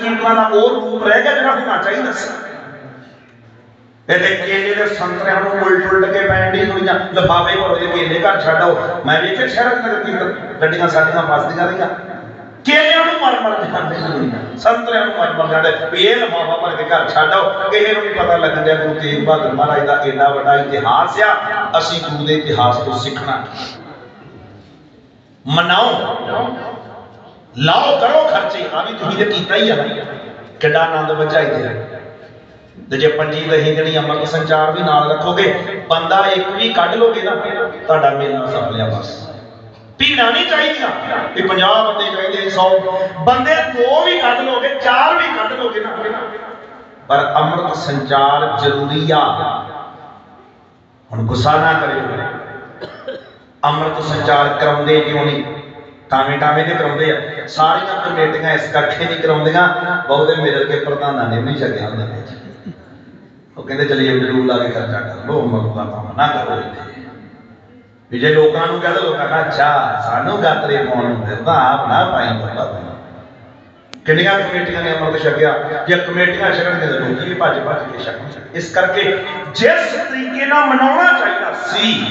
ਕੀਰਤਨਾਂ ਦਾ ਉਹ ਰੂਪ ਰਹਿ ਗਿਆ ਜਿਹੜਾ ਹੋਣਾ ਚਾਹੀਦਾ ਸੀ। ਇਹਦੇ ਕੇਲੇ ਦੇ ਸੰਤਰਿਆਂ ਨੂੰ ਉਲਟ ਉਲਟ ਕੇ ਪੈਣ ਦੀ ਦੁਨੀਆ ਲਫਾਵੇ ਭਰੋ ਦੇ ਕੇਲੇ ਘਰ ਛੱਡੋ ਮੈਂ ਵੇਖੇ ਸ਼ਹਿਰ ਨਗਰ ਕੀਰਤਨ ਗੱਡੀਆਂ ਸਾਡੀਆਂ ਫਸਦੀਆਂ ਰਹੀਆਂ। ਕੇਲਿਆਂ ਨੂੰ ਮਰ ਮਰ ਜਾਂਦੇ ਦੁਨੀਆ ਸੰਤਰਿਆਂ ਨੂੰ ਮਰ ਮਰ ਜਾਂਦੇ। ਇਹ ਲਫਾਫਾ ਭਰ ਕੇ ਘਰ ਛੱਡੋ ਕਿਸੇ ਨੂੰ ਵੀ ਪਤਾ ਲੱਗਣ ਡਿਆ ਗੁਰੂ ਤੇਗ ਬਹਾਦਰ ਮਹਾਰਾਜ ਦਾ ਇੰਨਾ ਵੱਡਾ ਇਤਿਹਾਸ ਆ। ਅਸੀਂ ਗੁਰੂ ਦੇ ਇਤਿਹਾਸ ਤੋਂ ਸਿੱਖਣਾ। ਮਨਾਓ। ਲਾਓ ਕਰੋ ਖਰਚੇ ਆ ਵੀ ਤੁਸੀਂ ਤੇ ਕੀਤਾ ਹੀ ਆ ਕਿੱਡਾ ਆਨੰਦ ਬਚਾਈ ਤੇ ਤੇ ਜੇ ਪੰਜੀ ਦਹੀਂ ਜਣੀ ਅਮਰ ਸੰਚਾਰ ਵੀ ਨਾਲ ਰੱਖੋਗੇ, ਬੰਦਾ ਇੱਕ ਵੀ ਕੱਢ ਲੋਗੇ ਨਾ, ਤੁਹਾਡਾ ਮੇਲਾ ਸਫਲ ਲਿਆ ਬਸ। ਭੀੜਾਂ ਨਹੀਂ ਚਾਹੀਦੀਆਂ। ਵੀ 50 ਬੰਦੇ ਚਾਹੀਦੇ 100 ਬੰਦੇ ਦੋ ਵੀ ਕੱਢ ਲੋਗੇ, ਚਾਰ ਵੀ ਕੱਢ ਲੋਗੇ ਨਾ। ਪਰ ਅੰਮ੍ਰਿਤ ਸੰਚਾਰ ਜ਼ਰੂਰੀ ਆ। ਹੁਣ ਗੁੱਸਾ ਨਾ ਕਰਿਓ। ਅੰਮ੍ਰਿਤ ਸੰਚਾਰ ਕਰਾਉਂਦੇ ਕਿਉਂ ਨਹੀਂ? ਟਾਵੇਂ ਟਾਵੇਂ ਤੇ ਕਰਾਉਂਦੇ ਆ। ਸਾਰੀਆਂ ਕਮੇਟੀਆਂ ਇਸ ਕਰਕੇ ਨਹੀਂ ਕਰਾਉਂਦੀਆਂ, ਬਹੁਤੇ ਮਿਲ ਕੇ ਪ੍ਰਧਾਨਾਂ ਨੇ ਵੀ ਛੱਡਿਆ ਹੁੰਦਾ ਵਿੱਚ। ਉਹ ਕਹਿੰਦੇ, ਚਲੀਏ ਜਰੂਰ ਲਾ ਕੇ ਖਰਚਾ ਕਰ, ਲੋ ਮਗਲਾ ਕੰਮ ਨਾ ਕਰੋ ਇੱਥੇ। ਵੀ ਜੇ ਲੋਕਾਂ ਨੂੰ ਕਹਿੰਦੇ ਲੋਕਾਂ ਕਹਾ ਅੱਛਾ, ਸਾਨੂੰ ਗਾਤਰੇ ਪਾਉਣ ਨੂੰ ਫਿਰਦਾ ਆਪ ਨਾ ਪਾਈ ਬਾਬਾ ਕਿੰਨੀਆਂ ਕਮੇਟੀਆਂ ਨੇ ਅਮਰਤ ਛਕਿਆ? ਜੇ ਕਮੇਟੀਆਂ ਛਕਣਗੇ ਤਾਂ ਲੋਕੀ ਵੀ ਭੱਜ ਭੱਜ ਕੇ ਛਕਣ ਇਸ ਕਰਕੇ ਜਿਸ ਤਰੀਕੇ ਨਾਲ ਮਨਾਉਣਾ ਚਾਹੀਦਾ ਸੀ,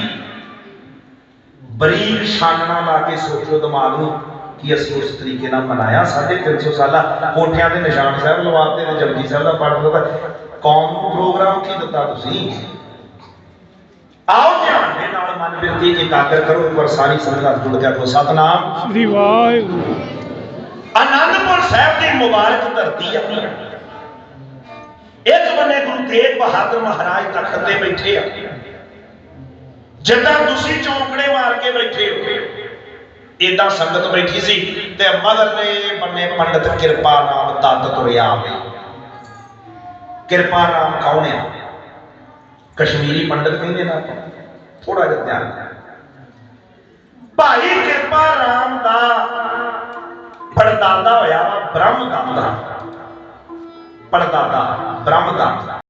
ਬਰੀਕ ਛਾਨਣਾ ਲਾ ਕੇ ਸੋਚੋ ਦਿਮਾਗ ਨੂੰ ਕਿ ਅਸੀਂ ਉਸ ਤਰੀਕੇ ਨਾਲ ਮਨਾਇਆ? 350 ਸਾਲਾ ਕੋਠਿਆਂ ਦੇ ਨਿਸ਼ਾਨ ਸਾਹਿਬ ਲਵਾਤੇ ਨੇ ਜਪਜੀ ਸਾਹਿਬ ਦਾ ਪਾਠ ਦਿੱਤਾ ਕੌਮ ਨੂੰ ਪ੍ਰੋਗਰਾਮ ਕੀ ਦਿੱਤਾ ਤੁਸੀਂ? ਆਓ ਧਿਆਨ ਦੇ ਨਾਲ ਮਨ ਬਿਰਤੀ ਇਕਾਗਰ ਕਰੋ ਵਾਰ ਸਾਰੀ ਸੰਗਤ ਜੁੜ ਕੋ ਸਤਨਾਮ। ਸ੍ਰੀ ਵਾਹਿਗੁਰੂ। ਆਨੰਦਪੁਰ ਸਾਹਿਬ ਦੀ ਮੁਬਾਰਕ ਧਰਤੀ ਆ ਇੱਕ ਬੰਨੇ ਗੁਰੂ ਤੇਗ ਬਹਾਦਰ ਮਹਾਰਾਜ ਤਖਤ ਤੇ ਬੈਠੇ ਆ। ਜਿੱਦਾਂ ਤੁਸੀਂ ਚੌਂਕੜੇ ਮਾਰ ਕੇ ਬੈਠੇ ਹੋ। ਏਦਾਂ ਸੰਗਤ ਬੈਠੀ ਸੀ ਤੇ ਮਗਰਲੇ ਬੰਨੇ ਪੰਡਤ, ਕਿਰਪਾ ਨਾਮ ਤਤ ਤੁਰਿਆ ਕਿਰਪਾ ਨਾਮ ਕੌਣ ਆ? ਕਸ਼ਮੀਰੀ ਪੰਡਤ ਕਹਿੰਦੇ ਨਾ ਥੋੜਾ ਜਿਹਾ ਧਿਆਨ ਭਾਈ ਕਿਰਪਾ ਰਾਮ ਦਾ ਪੜਦਾਦਾ ਹੋਇਆ ਬ੍ਰਹਮ ਦਾ ਪੜਦਾਦਾ ਬ੍ਰਹਮ ਦਾ